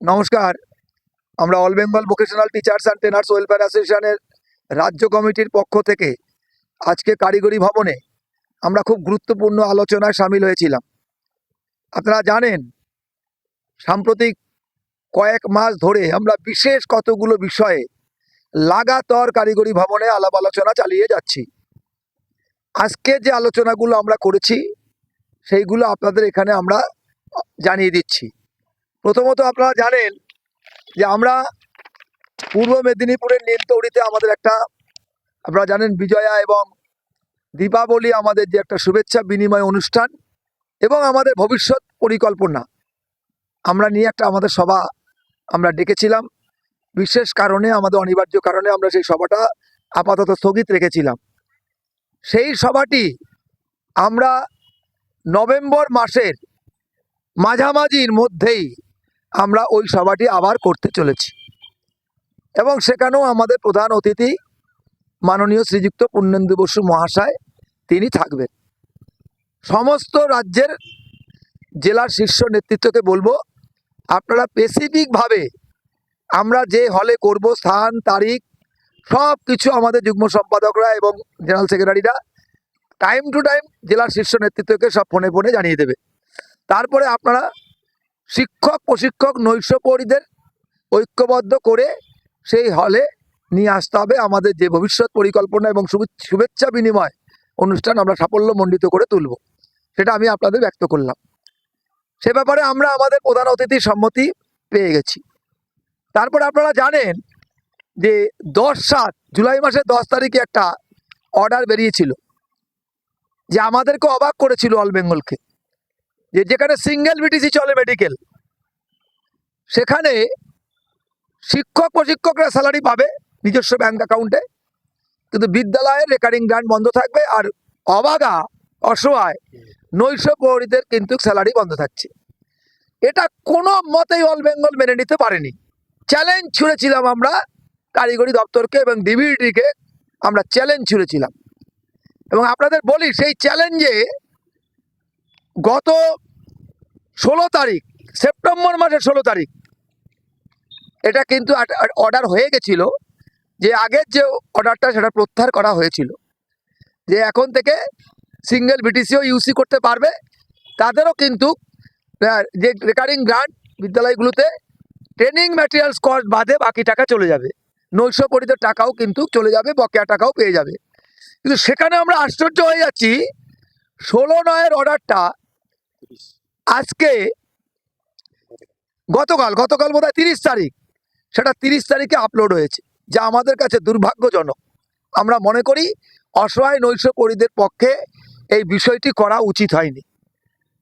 নমস্কার। আমরা all Bengal vocational teachers and trainers welfare অ্যাসোসিয়েশনের রাজ্য কমিটির পক্ষ থেকে আজকে কারিগরি ভবনে আমরা খুব গুরুত্বপূর্ণ আলোচনায় সামিল হয়েছিলাম। আপনারা জানেন, সাম্প্রতিক কয়েক মাস ধরে আমরা বিশেষ কতগুলো বিষয়ে লাগাতার কারিগরি ভবনে আলাপ আলোচনা চালিয়ে যাচ্ছি। আজকে যে আলোচনাগুলো আমরা করেছি, সেইগুলো আপনাদের এখানে আমরা জানিয়ে দিচ্ছি। প্রথমত আপনারা জানেন যে আমরা পূর্ব মেদিনীপুরের নীলতৌড়িতে আমাদের একটা, আপনারা জানেন বিজয়া এবং দীপাবলি আমাদের যে একটা শুভেচ্ছা বিনিময় অনুষ্ঠান এবং আমাদের ভবিষ্যৎ পরিকল্পনা। আমরা নিয়ে একটা আমাদের সভা আমরা ডেকেছিলাম। বিশেষ কারণে, আমাদের অনিবার্য কারণে আমরা সেই সভাটা আপাতত স্থগিত রেখেছিলাম। সেই সভাটি আমরা নভেম্বর মাসের মাঝামাঝির মধ্যেই আমরা ওই সভাটি আবার করতে চলেছি। এবং সেখানেও আমাদের প্রধান অতিথি মাননীয় শ্রীযুক্ত পূর্ণেন্দু বসু মহাশয় তিনি থাকবেন। সমস্ত রাজ্যের জেলার শীর্ষ নেতৃত্বকে বলব, আপনারা স্পেসিফিকভাবে আমরা যে হলে করব, স্থান, তারিখ সব কিছু আমাদের যুগ্ম সম্পাদকরা এবং জেনারেল সেক্রেটারিরা টাইম টু টাইম জেলার শীর্ষ নেতৃত্বকে সব ফোনে ফোনে জানিয়ে দেবে। তারপরে আপনারা শিক্ষক, প্রশিক্ষক, নৈশপরীদের ঐক্যবদ্ধ করে সেই হলে নিয়ে আসতে হবে আমাদের যে ভবিষ্যৎ পরিকল্পনা এবং শুভেচ্ছা বিনিময় অনুষ্ঠান আমরা সাফল্যমণ্ডিত করে তুলব। সেটা আমি আপনাদের ব্যক্ত করলাম। সে ব্যাপারে আমরা আমাদের প্রধান অতিথির সম্মতি পেয়ে গেছি। তারপর আপনারা জানেন যে দশ সাত, জুলাই মাসের দশ তারিখে একটা অর্ডার বেরিয়েছিল, যে আমাদেরকে অবাক করেছিল অল বেঙ্গলকে যে যেখানে সিঙ্গেল বিটিসি চলে মেডিকেল সেখানে শিক্ষক প্রশিক্ষকরা স্যালারি পাবে নিজস্ব ব্যাংক অ্যাকাউন্টে কিন্তু বিদ্যালয়ের রেকারিং গ্রান্ট বন্ধ থাকবে আর অবাগা অসহায়, নৈশ প্রহরীদের কিন্তু স্যালারি বন্ধ থাকছে। এটা কোনো মতেই অল বেঙ্গল মেনে নিতে পারেনি। চ্যালেঞ্জ ছুঁড়েছিলাম আমরা কারিগরি দপ্তরকে এবং ডিভিডিকে আমরা চ্যালেঞ্জ ছুঁড়েছিলাম। এবং আপনাদের বলি, সেই চ্যালেঞ্জে গত ষোলো তারিখ, সেপ্টেম্বর মাসের ষোলো তারিখ। এটা কিন্তু অর্ডার হয়ে গেছিল যে আগের যে অর্ডারটা সেটা প্রত্যাহার করা হয়েছিল। যে এখন থেকে সিঙ্গেল বিটিসিও ইউসি করতে পারবে। তাদেরও কিন্তু যে রেকারিং গ্রান্ট বিদ্যালয়গুলোতে ট্রেনিং ম্যাটেরিয়ালস কস্ট বাদে বাকি টাকা চলে যাবে। নৈশ পরিদের টাকাও কিন্তু চলে যাবে, বকেয়া টাকাও পেয়ে যাবে। কিন্তু সেখানে আমরা আশ্চর্য হয়ে যাচ্ছি, ষোলো নয়ের অর্ডারটা আজকে গতকাল গতকাল বোধ হয় তিরিশ তারিখ, সেটা তিরিশ তারিখে আপলোড হয়েছে, যা আমাদের কাছে দুর্ভাগ্যজনক। আমরা মনে করি অসহায় নৈশ পরিদের পক্ষে এই বিষয়টি করা উচিত হয়নি।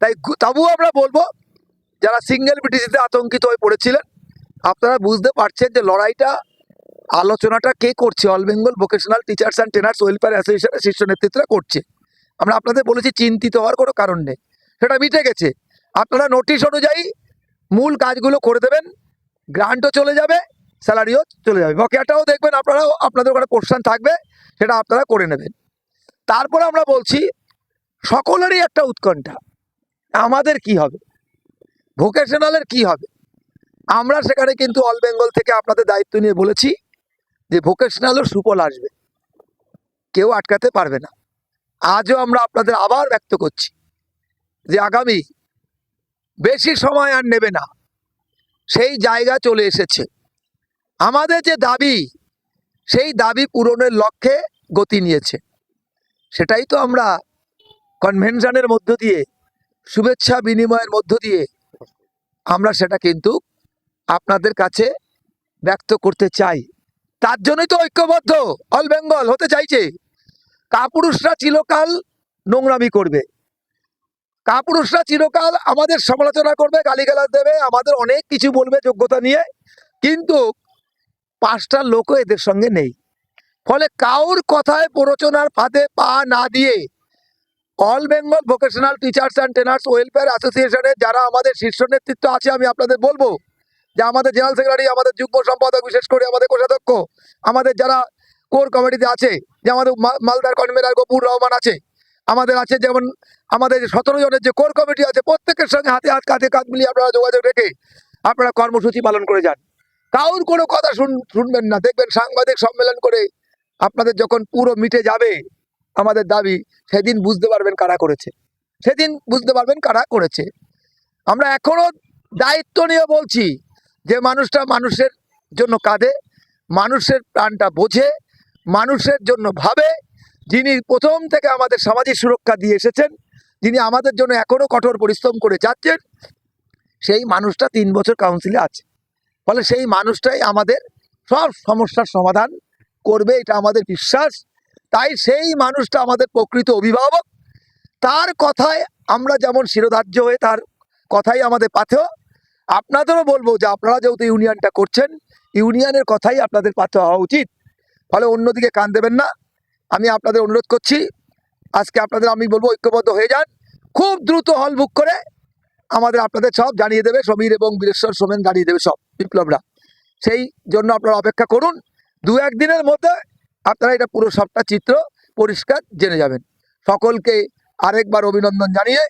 তাই তবুও আমরা বলব, যারা সিঙ্গেল বিটিসিতে আতঙ্কিত হয়ে পড়েছিলেন, আপনারা বুঝতে পারছেন যে লড়াইটা, আলোচনাটা কে করছে? All Bengal vocational teachers and trainers welfare অ্যাসোসিয়েশনের শীর্ষ নেতৃত্বরা করছে। আমরা আপনাদের বলেছি, চিন্তিত হওয়ার কোনো কারণ নেই। সেটা মিটে গেছে। আপনারা নোটিশ অনুযায়ী মূল কাজগুলো করে দেবেন গ্রান্টও চলে যাবে স্যালারিও চলে যাবে। বকেয়াটাও দেখবেন আপনারাও আপনাদের ওখানে কোশ্চান থাকবে, সেটা আপনারা করে নেবেন। তারপরে আমরা বলছি, সকলেরই একটা উৎকণ্ঠা। আমাদের কি হবে? ভোকেশনালের কি হবে? আমরা সেখানে কিন্তু অল বেঙ্গল থেকে আপনাদের দায়িত্ব নিয়ে বলেছি যে ভোকেশনালও সুফল আসবে। কেউ আটকাতে পারবে না। আজও আমরা আপনাদের আবার ব্যক্ত করছি যে আগামী বেশি সময় আর নেবে না। সেই জায়গা চলে এসেছে। আমাদের যে দাবি, সেই দাবি পূরণের লক্ষ্যে গতি নিয়েছে। সেটাই তো আমরা কনভেনশনের মধ্য দিয়ে, শুভেচ্ছা বিনিময়ের মধ্য দিয়ে আমরা সেটা কিন্তু আপনাদের কাছে ব্যক্ত করতে চাই। তার জন্যই তো ঐক্যবদ্ধ, অল বেঙ্গল হতে চাইছে। কাপুরুষরা চিরকাল নোংরামি করবে। কাপুরুষরা চিরকাল আমাদের সমালোচনা করবে, গালিগালাজ দেবে, আমাদের অনেক কিছু বলবে যোগ্যতা নিয়ে, কিন্তু পাঁচটা লোকও এদের সঙ্গে নেই। ফলে কাউর কথায় প্ররোচনার ফাঁদে পা না দিয়ে all Bengal vocational teachers and trainers welfare অ্যাসোসিয়েশনের যারা আমাদের শীর্ষ নেতৃত্ব আছে, আমি আপনাদের বলব যে আমাদের জেনারেল সেক্রেটারি, আমাদের যুগ্ম সম্পাদক, বিশেষ করে আমাদের কোষাধ্যক্ষ, আমাদের যারা কোর কমিটিতে আছে, যে আমাদের মালদার কনভেনার গপুর রহমান আছে আমাদের আছে যেমন আমাদের সতেরো জনের যে কোর কমিটি আছে, প্রত্যেকের সঙ্গে হাতে হাত, কাঁধে কাঁধ মিলিয়ে আপনারা যোগাযোগ রেখে আপনারা কর্মসূচি পালন করে যান। কাউর কোনো কথা শুন, শুনবেন না। দেখবেন সাংবাদিক সম্মেলন করে আপনাদের যখন পুরো মিটে যাবে আমাদের দাবি, সেদিন বুঝতে পারবেন কারা করেছে। সেদিন বুঝতে পারবেন কারা করেছে। আমরা এখনও দায়িত্ব নিয়ে বলছি যে মানুষটা মানুষের জন্য কাঁদে, মানুষের প্রাণটা বোঝে, মানুষের জন্য ভাবে যিনি প্রথম থেকে আমাদের সামাজিক সুরক্ষা দিয়ে এসেছেন, যিনি আমাদের জন্য এখনও কঠোর পরিশ্রম করে যাচ্ছেন, সেই মানুষটা তিন বছর কাউন্সিলে আছে। ফলে সেই মানুষটাই আমাদের সব সমস্যার সমাধান করবে, এটা আমাদের বিশ্বাস। তাই সেই মানুষটা আমাদের প্রকৃত অভিভাবক। তার কথায় আমরা যেমন শিরোধার্য হয়ে তার কথাই আমাদের পাথেয়, আপনাদেরও বলব যে আপনারা যেহেতু ইউনিয়নটা করছেন, ইউনিয়নের কথাই আপনাদের পাথেয় হওয়া উচিত। ফলে অন্যদিকে কান দেবেন না। আমি আপনাদের অনুরোধ করছি, আজকে আপনাদের আমি বলব ঐক্যবদ্ধ হয়ে যান। খুব দ্রুত হল বুক করে আমাদের আপনাদের সব জানিয়ে দেবে, সমীর এবং বীরেশ্বর সোমেন জানিয়ে দেবে সব বিপ্লবরা। সেই জন্য আপনারা অপেক্ষা করুন, দু একদিনের মধ্যে আপনারা এটা পুরো সবটা চিত্র পরিষ্কার জেনে যাবেন। সকলকে আরেকবার অভিনন্দন জানিয়ে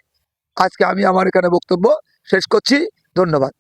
আজকে আমি আমার এখানে বক্তব্য শেষ করছি। ধন্যবাদ।